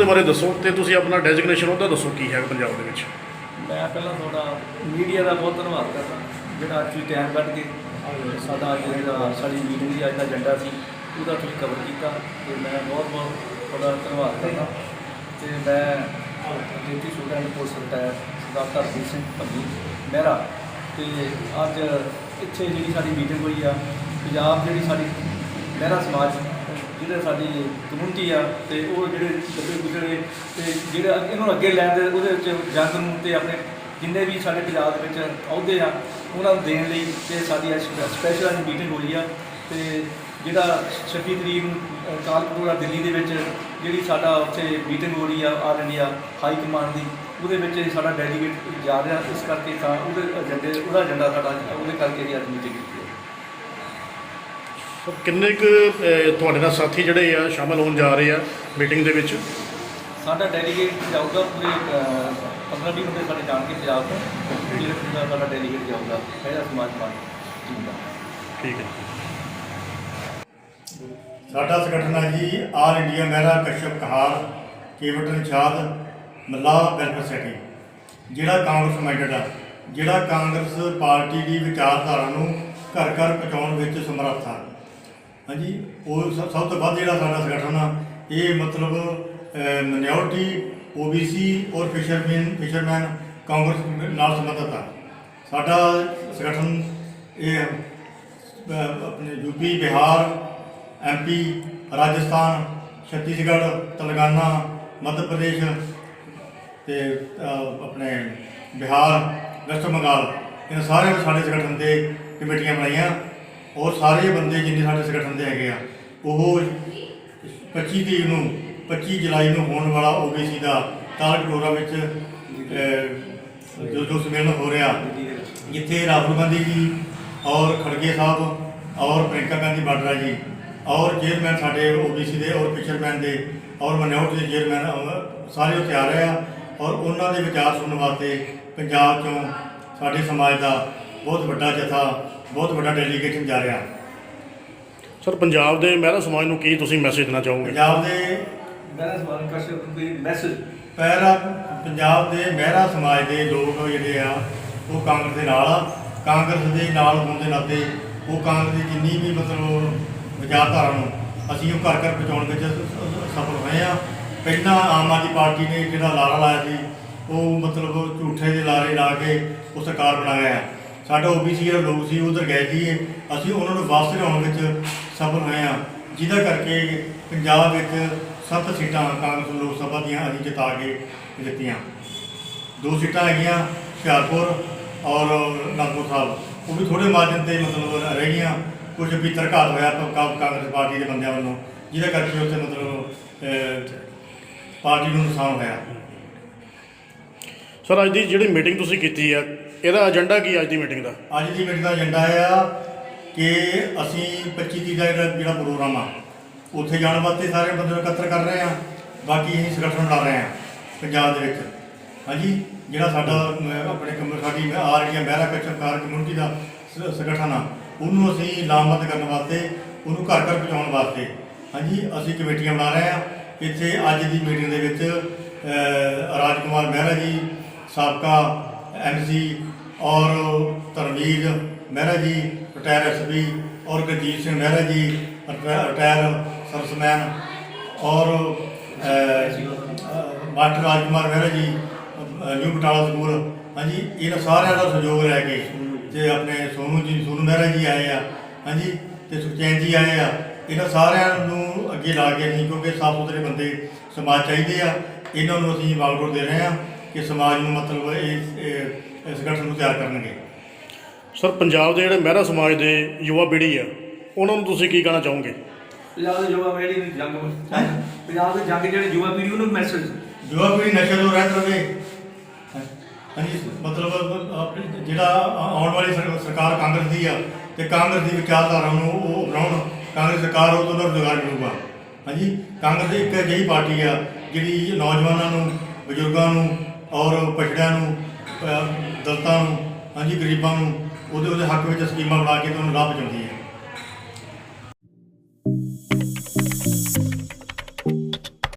ਉਹਦੇ ਬਾਰੇ ਦੱਸੋ ਤੇ ਤੁਸੀਂ ਆਪਣਾ ਡੈਜ਼ਿਗਨੇਸ਼ਨ ਉਹਦਾ ਦੱਸੋ ਕੀ ਹੈ ਪੰਜਾਬ ਦੇ ਵਿੱਚ। ਮੈਂ ਪਹਿਲਾਂ ਤੁਹਾਡਾ ਮੀਡੀਆ ਦਾ ਬਹੁਤ ਧੰਨਵਾਦ ਕਰਦਾ, ਜਿਹੜਾ ਅੱਜ ਤੁਸੀਂ ਟਾਈਮ ਕੱਢ ਕੇ ਸਾਡਾ ਅੱਜ ਜਿਹੜਾ ਸਾਡੀ ਮੀਟਿੰਗ ਦੀ ਅੱਜ ਦਾ ਏਜੰਡਾ ਸੀ, ਉਹਦਾ ਤੁਸੀਂ ਕਵਰ ਕੀਤਾ ਤੇ ਮੈਂ ਬਹੁਤ ਬਹੁਤ ਤੁਹਾਡਾ ਧੰਨਵਾਦ ਕਰਦਾ। ਤੇ ਮੈਂ deputy student police retire Sardar Dharamjit Singh Bhajji Mehra, ਤੇ ਅੱਜ ਇੱਥੇ ਜਿਹੜੀ ਸਾਡੀ ਮੀਟਿੰਗ ਹੋਈ ਆ, ਪੰਜਾਬ ਜਿਹੜੀ ਸਾਡੀ ਮਹਿਰਾ ਸਮਾਜ ਜਿਹੜੇ ਸਾਡੀ ਕਮਿਊਨਿਟੀ ਆ ਤੇ ਉਹ ਜਿਹੜੇ ਦੱਬੇ ਗੁਜ਼ਰੇ ਤੇ ਜਿਹੜੇ ਅੱਗੇ- ਇਹਨੂੰ ਅੱਗੇ ਲੈਣ ਦੇ ਉਹਦੇ ਵਿੱਚ ਜੰਗ ਨੂੰ ਤੇ ਆਪਣੇ ਜਿੰਨੇ ਵੀ ਸਾਡੇ ਪੰਜਾਬ ਦੇ ਵਿੱਚ ਅਹੁਦੇ ਆ ਉਹਨਾਂ ਨੂੰ ਦੇਣ ਲਈ ਤੇ ਸਾਡੀ ਅੱਜ ਸਪੈਸ਼ਲ ਅੱਜ ਮੀਟਿੰਗ ਹੋਈ ਆ ਤੇ ਜਿਹੜਾ 26 ਤਰੀਕ ਨੂੰ ਅ, ਦਿੱਲੀ ਦੇ ਵਿੱਚ ਜਿਹੜੀ ਸਾਡਾ ਉੱਥੇ ਮੀਟਿੰਗ ਹੋ ਰਹੀ ਆ ਆਲ ਇੰਡੀਆ ਹਾਈ ਕਮਾਂਡ ਦੀ ਉਹਦੇ ਵਿੱਚ ਸਾਡਾ ਡੈਲੀਗੇਟ ਜਾ ਰਿਹਾ ਇਸ ਕਰਕੇ ਤਾਂ ਉਹਦੇ ਏਜੰਡੇ ਉਹਦਾ ਏਜੰਡਾ ਸਾਡਾ ਉਹਦੇ ਕਰਕੇ ਹੀ ਅੱਜ ਮੀਟਿੰਗ ਕੀਤੀ ਕਿੰਨੇ ਕੁ ਅਹ, ਤੁਹਾਡੇ ਨਾਲ ਸਾਥੀ ਜਿਹੜੇ ਆ ਸ਼ਾਮਲ ਹੋਣ ਜਾ ਰਹੇ ਆ ਮੀਟਿੰਗ ਦੇ ਵਿੱਚ? ਸਾਡਾ ਡੈਲੀਗੇਟ ਜਾਊਗਾ ਪੂਰੇ 15 20 ਬੰਦੇ ਸਾਡੇ ਜਾਣ ਕੇ ਪੰਜਾਬ ਤੋਂ। ਪੂਰਾ ਸਾਡਾ ਡੈਲੀਗੇਟ ਜਾਊਗਾ ਪਹਿਲਾ ਸਮਾਜ ਪਾਰਟੀ ਟੀਮ ਦਾ। ਠੀਕ ਹੈ। ਸਾਡਾ ਸੰਗਠਨ ਹੈ ਜੀ ਆਲ ਇੰਡੀਆ ਮਹਿਰਾ ਕਸ਼ਪ ਕਹਾਰ ਕੇਵਟਨ ਛਾਦ ਮੱਲਾ ਵੈਲਫੇਅਰ ਸੋਸਾਇਟੀ ਜਿਹੜਾ ਕਾਂਗਰਸ ਮਾਈਂਡਡ ਆ ਜਿਹੜਾ ਕਾਂਗਰਸ ਪਾਰਟੀ ਦੀ ਵਿਚਾਰਧਾਰਾ ਨੂੰ ਘਰ ਘਰ ਪਹੁੰਚਾਉਣ ਵਿੱਚ ਸਮਰੱਥ ਆ। ਹਾਂਜੀ ਉਹ ਸ- ਸਭ ਤੋਂ ਵੱਧ ਜਿਹੜਾ ਸਾਡਾ ਸੰਗਠਨ ਆ ਇਹ ਮਤਲਬ ਮਿਨੋਰਟੀ ਓਬੀਸੀ ਔਰ ਫਿਸ਼ਰਮੈਨ ਫਿਸ਼ਰਮੈਨ ਕਾਂਗਰਸ ਨਾਲ ਸੰਬੰਧਿਤ ਆ। ਸਾਡਾ ਸੰਗਠਨ ਇਹ ਅਹ, ਆਪਣੇ ਯੂਪੀ ਬਿਹਾਰ ਐਮਪੀ ਰਾਜਸਥਾਨ ਛੱਤੀਸਗੜ੍ਹ ਤੇਲੰਗਾਨਾ ਮੱਧ ਪ੍ਰਦੇਸ਼ ਤੇ ਅਹ, ਆਪਣੇ ਬਿਹਾਰ ਵੈਸਟ ਬੰਗਾਲ ਇਹਨਾਂ ਸਾਰਿਆਂ ਨੇ ਸਾਡੇ ਸੰਗਠਨ ਦੇ ਕਮੇਟੀਆਂ ਬਣਾਈਆਂ। ਔਰ ਸਾਰੇ ਬੰਦੇ ਜਿੰਨੇ ਸਾਡੇ ਸੰਗਠਨ ਦੇ ਹੈਗੇ ਆ, ਉਹ 25 ਤਰੀਕ ਨੂੰ 25 ਜੁਲਾਈ ਨੂੰ ਹੋਣ ਵਾਲਾ ਓਬੀਸੀ ਦਾ ਤਾਲਕਟੋਰਾ ਵਿੱਚ ਜੋ ਜੋ ਸੰਮੇਲਨ ਹੋ ਰਿਹਾ ਦਿੱਲੀ ਜਿੱਥੇ ਰਾਹੁਲ ਗਾਂਧੀ ਜੀ ਔਰ ਖੜਗੇ ਸਾਹਿਬ ਔਰ ਪ੍ਰਿੰਕਾ ਗਾਂਧੀ ਬਾਡਰਾ ਜੀ ਔਰ ਚੇਅਰਮੈਨ ਸਾਡੇ ਓਬੀਸੀ ਦੇ ਔਰ ਪਿਕਚਰਮੈਨ ਦੇ ਔਰ ਮਨੋਹਰ ਦੇ ਚੇਅਰਮੈਨ ਸਾਰੇ ਉੱਥੇ ਆ ਰਹੇ ਆ ਔਰ ਉਹਨਾਂ ਦੇ ਵਿਚਾਰ ਸੁਣਨ ਵਾਸਤੇ ਪੰਜਾਬ ਚੋਂ ਸਾਡੇ ਸਮਾਜ ਦਾ ਬਹੁਤ ਵੱਡਾ ਜਥਾ ਬਹੁਤ ਵੱਡਾ ਡੈਲੀਗੇਸ਼ਨ ਜਾ ਰਿਹਾ। ਸਰ ਪੰਜਾਬ ਦੇ ਮਹਿਰਾ ਸਮਾਜ ਨੂੰ ਕੀ ਤੁਸੀਂ ਮੈਸੇਜ ਦੇਣਾ ਚਾਹੋਗੇ? ਪੰਜਾਬ ਦੇ ਮੈਂ ਸਵਾਲ ਕਸ਼ਰ ਕੋਈ ਮੈਸੇਜ ਪਹਿਰਾ ਪੰਜਾਬ ਦੇ ਮਹਿਰਾ ਸਮਾਜ ਦੇ ਲੋਕ ਜਿਹੜੇ ਆ ਉਹ ਕਾਂਗਰਸ ਦੇ ਨਾਲ ਆ। ਕਾਂਗਰਸ ਦੇ ਨਾਲ ਹੋਣ ਦੇ ਨਾਤੇ ਉਹ ਕਾਂਗਰਸ ਦੀ ਜਿੰਨੀ ਵੀ ਮਤਲਬ ਵਿਚਾਰਧਾਰਾ ਨੂੰ ਅਸੀਂ ਉਹ ਘਰ ਘਰ ਪਹੁੰਚਾਉਣ ਵਿੱਚ ਸਫਲ ਹੋਏ ਆ। ਪਹਿਲਾਂ ਆਮ ਆਦਮੀ ਪਾਰਟੀ ਨੇ ਜਿਹੜਾ ਲਾਰਾ ਲਾਇਆ ਸੀ ਉਹ ਮਤਲਬ ਝੂਠੇ ਦੇ ਲਾਰੇ ਲਾ ਕੇ ਉਹ ਸਰਕਾਰ ਬਣਾ ਗਿਆ ਸਾਡਾ ਓਬੀਸੀ ਜਿਹੜਾ ਲੋਕ ਸੀ ਉਧਰ ਗਏ ਸੀ, ਅਸੀਂ ਉਹਨਾਂ ਨੂੰ ਵਾਪਸ ਲਿਆਉਣ ਵਿੱਚ ਸਫਲ ਹੋਏ ਆ ਜਿਹਦਾ ਕਰਕੇ ਪੰਜਾਬ ਵਿੱਚ ਸੱਤ ਸੀਟਾਂ ਕਾਂਗਰਸ ਲੋਕ ਸਭਾ ਦੀਆਂ ਅਸੀਂ ਜਿਤਾ ਕੇ ਜਿੱਤੀਆਂ। ਦੋ ਸੀਟਾਂ ਹੈਗੀਆਂ, ਹੁਸ਼ਿਆਰਪੁਰ ਔਰ ਨਾਗਪੁਰ ਸਾਹਿਬ। ਉਹ ਵੀ ਥੋੜੇ ਮਾਰਜਨ ਤੇ ਮਤਲਬ ਰਹਿ ਗਈਆਂ ਕੁਝ ਵੀ ਤਰਕਾਤ ਹੋਇਆ ਕਾਂਗਰਸ ਪਾਰਟੀ ਦੇ ਬੰਦਿਆਂ ਵੱਲੋਂ, ਜਿਹਦੇ ਕਰਕੇ ਉੱਥੇ ਮਤਲਬ ਪਾਰਟੀ ਨੂੰ ਨੁਕਸਾਨ ਹੋਇਆ। ਸਰ, ਅੱਜ ਦੀ ਜਿਹੜੀ ਮੀਟਿੰਗ ਤੁਸੀਂ ਕੀਤੀ ਆ ਇਹਦਾ ਏਜੰਡਾ ਕੀ ਹੈ ਅੱਜ ਦੀ ਮੀਟਿੰਗ ਦਾ? ਅੱਜ ਦੀ ਮੀਟਿੰਗ ਦਾ ਏਜੰਡਾ ਇਹ ਆ ਕਿ ਅਸੀਂ 25 ਤਰੀਕ ਦਾ ਜਿਹੜਾ ਜਿਹੜਾ ਪ੍ਰੋਗਰਾਮ ਆ ਉੱਥੇ ਜਾਣ ਵਾਸਤੇ ਸਾਰੇ ਬੰਦੇ ਨੂੰ ਇਕੱਤਰ ਕਰ ਰਹੇ ਆ ਬਾਕੀ ਅਸੀਂ ਸੰਗਠਨ ਬਣਾ ਰਹੇ ਆ ਪੰਜਾਬ ਦੇ ਵਿੱਚ। ਹਾਂਜੀ ਜਿਹੜਾ ਸਾਡਾ ਅਮ, ਆਪਣੇ ਕਮ ਸਾਡੀ ਆਰ ਇੰਡੀਆ ਮਹਿਰਾ ਕਚਕਾਰ ਕਮਿਊਨਿਟੀ ਦਾ ਸ- ਸੰਗਠਨ ਆ ਉਹਨੂੰ ਅਸੀਂ ਲਾਮਬੰਦ ਕਰਨ ਵਾਸਤੇ ਉਹਨੂੰ ਘਰ ਘਰ ਪਹੁੰਚਾਉਣ ਵਾਸਤੇ। ਹਾਂਜੀ ਅਸੀਂ ਕਮੇਟੀਆਂ ਬਣਾ ਰਹੇ ਆ। ਇੱਥੇ ਅੱਜ ਦੀ ਮੀਟਿੰਗ ਦੇ ਵਿੱਚ ਰਾਜ ਕੁਮਾਰ ਮਹਿਰਾ ਜੀ ਸਾਬਕਾ ਐਮਸੀ ਔਰ ਧਰਮਵੀਰ ਮਹਿਰਾ ਜੀ ਰਿਟਾਇਰ ਐਸਪੀ ਔਰ ਗੁਰਜੀਤ ਸਿੰਘ ਮਹਿਰਾ ਜੀ ਰਿਟਾ- ਰਿਟਾਇਰ ਸਰਸਮੈਨ ਔਰ ਅ, ਮਾਸਟਰ ਰਾਜਕੁਮਾਰ ਮਹਿਰਾ ਜੀ ਨਿਊ ਬਟਾਲਾ ਸਕੂਲ। ਹਾਂਜੀ ਇਹਨਾਂ ਸਾਰਿਆਂ ਦਾ ਸਹਿਯੋਗ ਲੈ ਕੇ ਤੇ ਆਪਣੇ ਸੋਨੂ ਜੀ ਸੋਨੂ ਮਹਿਰਾ ਜੀ ਆਏ ਆ। ਹਾਂਜੀ ਤੇ ਸੁਖਚੈਨ ਜੀ ਆਏ ਆ। ਇਹਨਾਂ ਸਾਰਿਆਂ ਨੂੰ ਅੱਗੇ ਲਾ ਕੇ ਅਸੀਂ ਕਿਉਂਕਿ ਸਾਫ਼ ਸੁਥਰੇ ਬੰਦੇ ਸਮਾਜ ਚਾਹੀਦੇ ਆ। ਇਹਨਾਂ ਨੂੰ ਅਸੀਂ ਵਾਲਵੋਟ ਦੇ ਰਹੇ ਆ ਕਿ ਸਮਾਜ ਨੂੰ ਮਤਲਬ ਇਹ- ਇਸ ਸੰਗਠਨ ਨੂੰ ਤਿਆਰ ਕਰਨਗੇ। ਸਰ ਪੰਜਾਬ ਦੇ ਜਿਹੜੇ ਮਹਿਰਾ ਸਮਾਜ ਦੇ ਯੁਵਾ ਪੀੜ੍ਹੀ ਆ ਉਹਨਾਂ ਨੂੰ ਤੁਸੀਂ ਕੀ ਕਹਿਣਾ ਚਾਹੋਗੇ? ਪੰਜਾਬ ਦੇ ਯੁਵਾ ਪੀੜ੍ਹੀ ਨੂੰ ਜੰਗ ਪੰਜਾਬ ਦੇ ਜੰਗ ਜਿਹੜੇ ਯੁਵਾ ਪੀੜ੍ਹੀ ਉਹਨੂੰ ਮੈਸੇਜ ਯੁਵਾ ਪੀੜ੍ਹੀ ਨਸ਼ੇ ਤੋਂ ਰਹਿਤ ਰਵੇ ਹਾਂਜੀ ਮਤਲਬ ਜਿਹੜਾ ਆਉਣ ਵਾਲੀ ਸਰ- ਸਰਕਾਰ ਕਾਂਗਰਸ ਦੀ ਆ ਤੇ ਕਾਂਗਰਸ ਦੀ ਵਿਚਾਰਧਾਰਾ ਨੂੰ ਉਹ ਅਪਣਾਉਣ ਕਾਂਗਰਸ ਸਰਕਾਰ ਉਹ ਤੋਂ ਰੁਜ਼ਗਾਰ ਮਿਲੂਗਾ ਹਾਂਜੀ ਕਾਂਗਰਸ ਇੱਕ ਅਜਿਹੀ ਪਾਰਟੀ ਆ ਜਿਹੜੀ ਨੌਜਵਾਨਾਂ ਨੂੰ ਬਜ਼ੁਰਗਾਂ ਨੂੰ ਔਰ ਪਛੜਿਆਂ ਨੂੰ ਦਲਤਾਂ ਨੂੰ, ਹਾਂਜੀ, ਗਰੀਬਾਂ ਨੂੰ, ਉਹਦੇ ਉਹਦੇ ਹੱਕ ਵਿੱਚ ਸਕੀਮਾਂ ਬਣਾ ਕੇ ਤੁਹਾਨੂੰ ਲਾਭ ਪਹੁੰਚਾਉਂਦੀ ਹੈ।